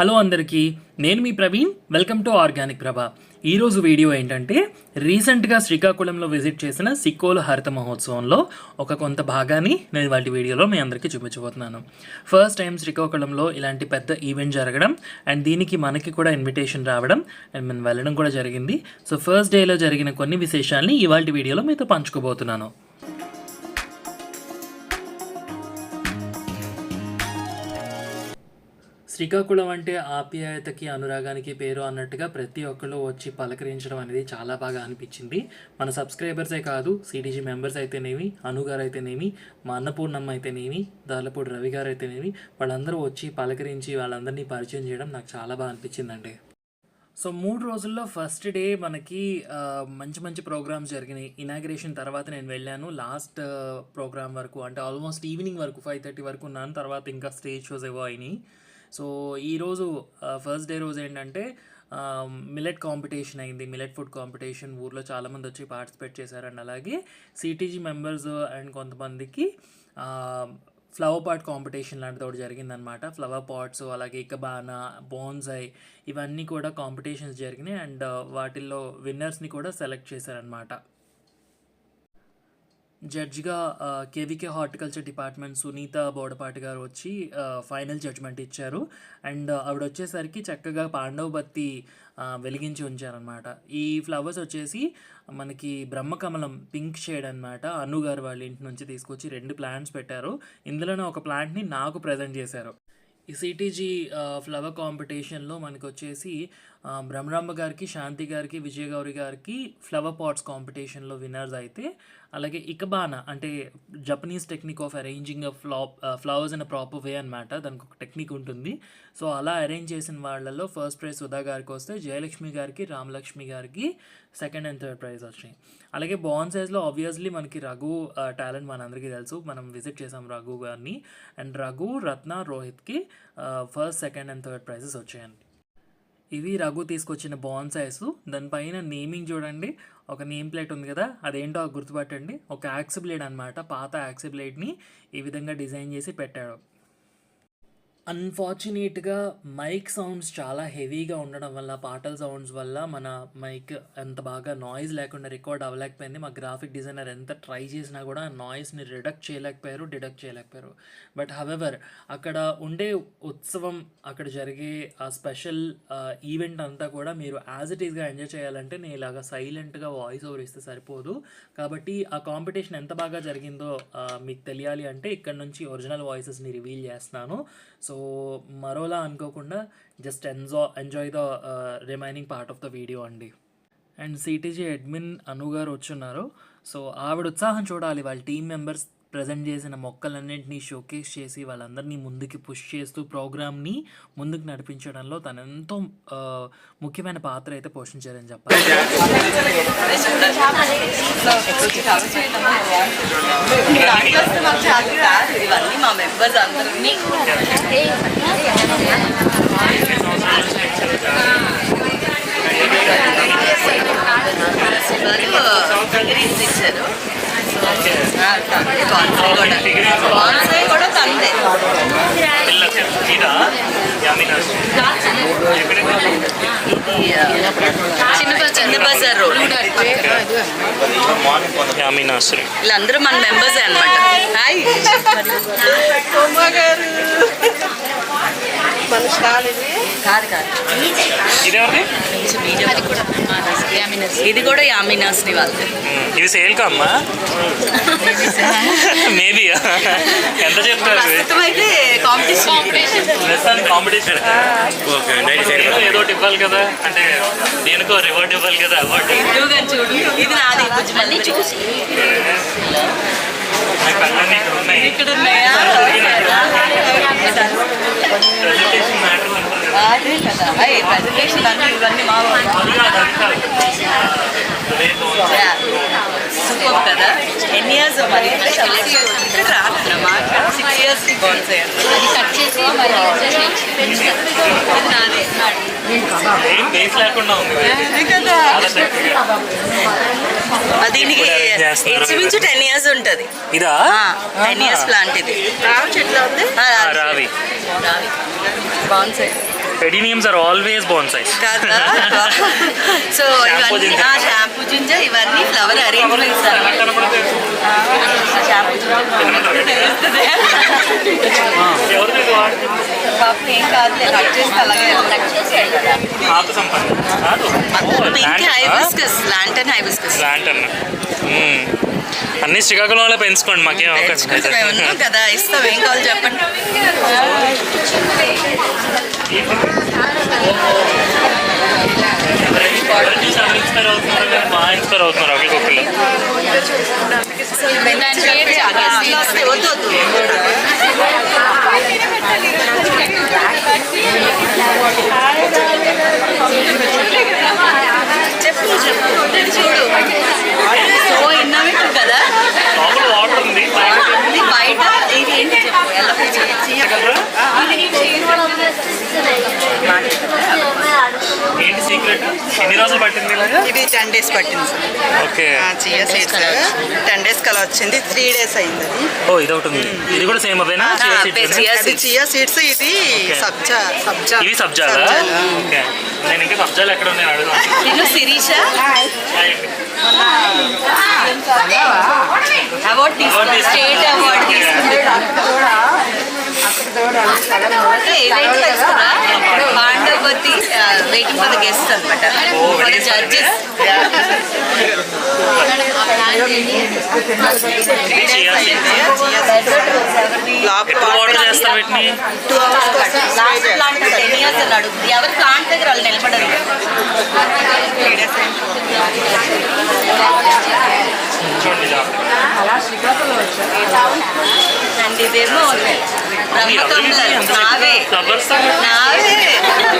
Hello అందరికీ నేను మీ Praveen welcome to organic Prabha. ఈరోజు వీడియో ఏంటంటే రీసెంట్గా శ్రీకాకుళంలో విజిట్ చేసిన సిక్కోలు హరిత మహోత్సవంలో ఒక కొంత భాగాన్ని నేను వాటి వీడియోలో మీ అందరికీ చూపించబోతున్నాను. ఫస్ట్ టైం శ్రీకాకుళంలో ఇలాంటి పెద్ద ఈవెంట్ జరగడం అండ్ దీనికి మనకి కూడా ఇన్విటేషన్ రావడం అండ్ మనం వెళ్ళడం కూడా జరిగింది. సో ఫస్ట్ డేలో జరిగిన కొన్ని విశేషాల్ని ఇవాళ వీడియోలో మీతో పంచుకోబోతున్నాను. శ్రీకాకుళం అంటే ఆప్యాయతకి అనురాగానికి పేరు అన్నట్టుగా ప్రతి ఒక్కరు వచ్చి పలకరించడం అనేది చాలా బాగా అనిపించింది. మన సబ్స్క్రైబర్సే కాదు సిటీజీ మెంబర్స్ అయితేనేమి అనుగారు అయితేనేమి మా అన్నపూర్ణమ్మ అయితేనేమి దాలపూడి రవి గారు అయితేనేమి వాళ్ళందరూ వచ్చి పలకరించి వాళ్ళందరినీ పరిచయం చేయడం నాకు చాలా బాగా అనిపించిందండి. సో మూడు రోజుల్లో ఫస్ట్ డే మనకి మంచి మంచి ప్రోగ్రామ్స్ జరిగినాయి. ఇనాగ్రేషన్ తర్వాత నేను వెళ్ళాను. లాస్ట్ ప్రోగ్రామ్ వరకు అంటే ఆల్మోస్ట్ ఈవినింగ్ వరకు ఫైవ్ థర్టీ వరకు ఉన్నాను. తర్వాత ఇంకా స్టేజ్ షోస్ ఏవో అయినాయి. సో ఈరోజు ఫస్ట్ డే రోజు ఏంటంటే మిలెట్ కాంపిటీషన్ అయింది. మిలెట్ ఫుడ్ కాంపిటీషన్ ఊర్లో చాలామంది వచ్చి పార్టిసిపేట్ చేశారండి అలాగే సిటీజీ మెంబర్స్ అండ్ కొంతమందికి ఫ్లవర్ పాట్ కాంపిటీషన్ లాంటిది ఒకటి జరిగిందనమాట ఫ్లవర్ పాట్స్ అలాగే ఇకబానా బోన్సై ఇవన్నీ కూడా కాంపిటీషన్స్ జరిగినాయి. అండ్ వాటిల్లో విన్నర్స్ని కూడా సెలెక్ట్ చేశారనమాట జడ్జిగా KVK horticulture department Sunitha Bodapati గారు వచ్చి ఫైనల్ జడ్జ్మెంట్ ఇచ్చారు. అండ్ ఆవిడ వచ్చేసరికి చక్కగా పాండవ బత్తి వెలిగించి ఉంచారనమాట ఈ ఫ్లవర్స్ వచ్చేసి మనకి బ్రహ్మకమలం పింక్ షేడ్ అనమాట అను గారు వాళ్ళ ఇంటి నుంచి తీసుకొచ్చి రెండు ప్లాంట్స్ పెట్టారు. ఇందులోనే ఒక ప్లాంట్ని నాకు ప్రజెంట్ చేశారు. ఈ సిటీజీ ఫ్లవర్ కాంపిటీషన్లో మనకు వచ్చేసి బ్రహ్మరాంబ గారికి శాంతి గారికి విజయగౌరి గారికి ఫ్లవర్ పాట్స్ కాంపిటీషన్లో విన్నర్స్ అయితే అలాగే ఇకబానా అంటే Japanese technique of arranging flo flowers in a proper way అనమాట దానికి ఒక టెక్నిక్ ఉంటుంది. సో అలా అరేంజ్ చేసిన వాళ్ళల్లో ఫస్ట్ ప్రైజ్ సుధా గారికి వస్తే జయలక్ష్మి గారికి రామలక్ష్మి గారికి సెకండ్ అండ్ థర్డ్ ప్రైజ్ వచ్చినాయి అలాగే బాన్ సైజ్లో ఆబ్వియస్లీ మనకి రఘు టాలెంట్ మనందరికీ తెలుసు. మనం విజిట్ చేసాం రఘు గారిని. And Raghu Ratna రోహిత్కి first second and third prizes వచ్చాయండి. ఇవి రఘు తీసుకొచ్చిన బాన్సైస్ దానిపైన నేమింగ్ చూడండి. ఒక నేమ్ ప్లేట్ ఉంది కదా అదేంటో గుర్తుపట్టండి. ఒక యాక్స్ బ్లేడ్ అనమాట పాత యాక్స్ బ్లేడ్ని ఈ విధంగా డిజైన్ చేసి పెట్టాడు. అన్ఫార్చునేట్గా మైక్ సౌండ్స్ చాలా హెవీగా ఉండడం వల్ల పాటల సౌండ్స్ వల్ల మన మైక్ అంత బాగా నాయిస్ లేకుండా రికార్డ్ అవ్వలేకపోయింది. మా గ్రాఫిక్ డిజైనర్ ఎంత ట్రై చేసినా కూడా నాయిస్ని రిడక్ట్ చేయలేకపోయారు డిడక్ట్ చేయలేకపోయారు. బట్ హవెవర్ అక్కడ ఉండే ఉత్సవం అక్కడ జరిగే ఆ స్పెషల్ ఈవెంట్ అంతా కూడా మీరు యాజ్ ఇట్ ఈస్గా ఎంజాయ్ చేయాలంటే నేను ఇలాగ సైలెంట్గా వాయిస్ ఓవర్ ఇస్తే సరిపోదు. కాబట్టి ఆ కాంపిటీషన్ ఎంత బాగా జరిగిందో మీకు తెలియాలి అంటే ఇక్కడ నుంచి ఒరిజినల్ వాయిసెస్ని రివీల్ చేస్తున్నాను. సో మరోలా అనుకోకుండా just enjoy enjoy the remaining part of the video అండి. అండ్ సిటీజీ అడ్మిన్ అను గారు వచ్చున్నారు. సో ఆవిడ ఉత్సాహం చూడాలి వాళ్ళ టీం మెంబర్స్ ప్రజెంట్ చేసిన మొక్కలన్నింటినీ షోకేస్ చేసి వాళ్ళందరినీ ముందుకి పుష్ చేస్తూ ప్రోగ్రామ్ని ముందుకు నడిపించడంలో తను ఎంతో ముఖ్యమైన పాత్ర అయితే పోషించారని చెప్పాలి దాంట్లో వస్తే మాకు చాలా కాదు ఇవన్నీ మా మెంబర్స్ అందరినీ డిగ్రీస్ ఇచ్చారు ఆ, తండ్రి బాన్సాయి కూడా తందే చిన్న బజార్ రోడ్ వీళ్ళందరూ మన మెంబర్స్ అనమాట హాయ్ కాదు కాదు. ఇదేమండి? ఇది కూడా యామినాశ్రీ వాళ్ళది. ఇవి సేల్ అమ్మా? మేబీ ఎంత చెప్తారు? అయితే కాంపిటీషన్ ప్రస్తుతానికి కాంపిటీషన్ ఏదో ఇవ్వాలి కదా. అంటే దేనికో రివార్డ్ ఇవ్వాలి కదా అవార్డు చూడు ఇది నాది. మళ్ళీ చూసి. ఇక్కడ ఉన్నాయి. అదే కదా. ప్రెజెంటేషన్ అన్ని ఇవన్నీ మా సూపర్ కదా? ఎన్ని ఇయర్స్ మరి? ఇక్కడ రాదు మాకు సిక్స్ ఇయర్స్ బాన్స్ అది కట్ చేసి మరి ఇది నాదే ఏం బేస్ లేకుండా ఉంది అదే కదా చాలా చక్కగా అది దీనికి ఇంచుమించు టెన్ ఇయర్స్ ఉంటుంది. ఇదా? టెన్ ఇయర్స్ ప్లాంట్ ఇది. రావి చెట్లు ఉంది. ఆ, రావి. రావి. బాగుంది ఎడినియమ్స్ ఆర్ ఆల్వేస్ బోన్సైస్ కదా. సో Shampoo ఇవన్నీ. ఆ షాంపూ జింజ ఇవన్నీ ఫ్లవర్ అరేంజ్మెంట్స్ షాంపూ ఏం కాదులే కట్ చేస్తే అలాగే కాదు. Pink hibiscus lantern hibiscus lantern అన్ని శ్రీకాకుళంలో పెంచుకోండి మాకేం మేము ఉన్నాం కదా ఇస్తాం ఏం కావాలి చెప్పండి. ఇన్స్పైర్ అవుతున్నారు బాగా ఇన్స్పైర్ అవుతున్నారు ఒకరికొకరు వస్తే వద్దు వద్దు చెప్పు చెప్పు ఇది చూడు సో ఇన్నోవేటివ్ కదా లోపల వాటర్ ఉంది ఇది బయట ఇది ఏంటి చెప్పు ఎలా ఏంటి సీక్రెట్ ఎన్ని రోజులు పట్టింది ఇలాగా ఇది టెన్ డేస్ పట్టింది sir. Okay. Chia seeds ten days కలా వచ్చింది త్రీ డేస్ అయింది అది. ఓ ఇది ఒకటి ఉంది. ఇది కూడా సేమ్ అవేనా? ఆ, Chia seeds chia ఏనా? అది చియా సీడ్స్ ఇది. సబ్జా సబ్జా. ఇవి సబ్జాలా? సబ్జాలు. ఓకే. నేను ఇంకా సబ్జాలు ఎక్కడ ఉన్నాయి అడుగుతాను నేను శిరీష? అవార్డ్ తీసుకున్నా స్టేట్ అవార్డ్ తీసుకుంది ఏదైతే తెలుసుకున్నా పాండవతి వెయిటింగ్ ఫర్ ద గెస్ట్ అనమాట ఫర్ ద జడ్జెస్ ఇది chia seeds. లోపల ఎప్పుడు వాటర్ చేస్తారు వీటిని? Two hours last plant ten years అన్నాడు ఎవరి ప్లాంట్ దగ్గర వాళ్ళు నిలబడరు. చూడండి ఇలా. అండ్ ఇదేమో బ్రహ్మకమలాలు నావే. Flowers. నావే.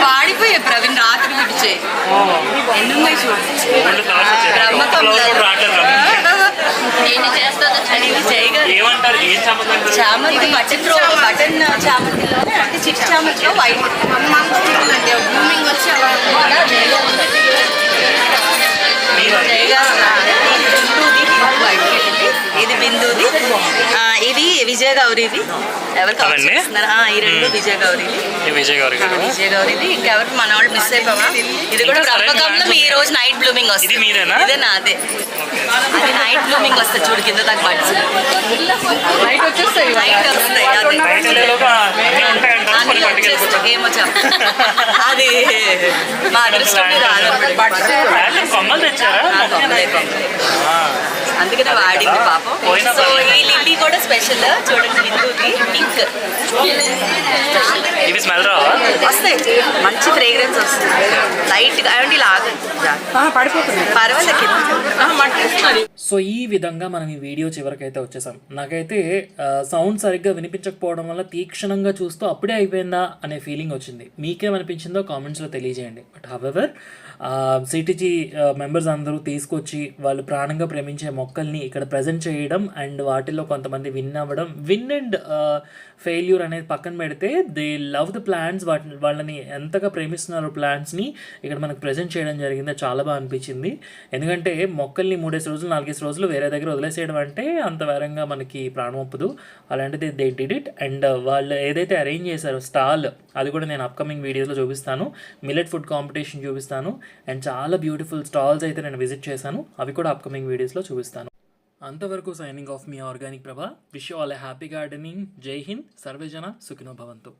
వాడిపోయే ప్రవీణ్ రాత్రి విడిచే. ఎన్ని ఉన్నాయి చూడు. రెండు చామంతి బటన్ బటన్ చామంతిలోనే అంటే చిట్ చామంతిలో వైట్. ఇది విజయ గౌరీది ఎవరు కవర్ అవన్నీ? చేస్తున్నారా? ఆ, ఈ రెండు మ్మ్. విజయ గౌరీది ఈ విజయ్ గారు ఆ, విజయ గౌరీది ఇంకెవరు మన వాళ్ళు మిస్ అయిపోవా? ఇది కూడా బ్రహ్మకంలో ఈ రోజు నైట్ బ్లూమింగ్ వస్తుంది. ఇది మీదేనా? ఇదే నాదే అది నైట్ బ్లూమింగ్ వస్తుంది చూడు కింద దాకా బడ్స్ నైట్ వచ్చేస్తాయి నైట్ వస్తాయి. ఏమో అది మా అదృష్టం మీద ఆధారపడి అందుకనే వాడింది పాపం. సో. ఈ లిల్లీ కూడా స్పెషల్ చూడండి బిందుది పింక్ ఇవి స్మెల్ రావా? వస్తాయి. మంచి ఫ్రేగ్రెన్స్ వస్తుంది. లైట్ ఇలా ఆగదు పడిపోతుంది. పర్వాలేదు సో ఈ విధంగా మనం ఈ వీడియో చివరికైతే వచ్చేసాం. నాకైతే సౌండ్ సరిగ్గా వినిపించకపోవడం వల్ల తీక్షణంగా చూస్తూ అప్పుడే అయిపోయిందా అనే ఫీలింగ్ వచ్చింది. మీకేమనిపించిందో కామెంట్స్లో తెలియజేయండి. బట్ హవెవర్ సిటీజీ మెంబర్స్ అందరూ తీసుకొచ్చి వాళ్ళు ప్రాణంగా ప్రేమించే మొక్కల్ని ఇక్కడ ప్రజెంట్ చేయడం అండ్ వాటిల్లో కొంతమంది విన్ అవ్వడం. విన్ అండ్ ఫెయిల్యూర్ అనేది పక్కన పెడితే దే లవ్ ద ప్లాంట్స్ వాటి వాళ్ళని ఎంతగా ప్రేమిస్తున్నారు ప్లాంట్స్ని ఇక్కడ మనకు ప్రజెంట్ చేయడం జరిగింది. చాలా బాగా అనిపించింది. ఎందుకంటే మొక్కల్ని మూడేసి రోజులు నాలుగేసి రోజులు వేరే దగ్గర వదిలేసేయడం అంటే అంత వేరంగా మనకి ప్రాణం ఒప్పదు. అలాంటిది దే డిడ్ ఇట్ అండ్ వాళ్ళు ఏదైతే అరేంజ్ చేశారో స్టాల్ అది కూడా నేను అప్కమింగ్ వీడియోస్లో చూపిస్తాను. మిల్లెట్ ఫుడ్ కాంపిటీషన్ చూపిస్తాను. అండ్ చాలా బ్యూటిఫుల్ స్టాల్స్ అయితే నేను విజిట్ చేశాను. అవి కూడా అప్కమింగ్ వీడియోస్లో చూపిస్తాను. అంతవరకు signing off me organic Prabha. Wish all a happy gardening జై హింద్ సర్వేజన సుఖినో భవంతు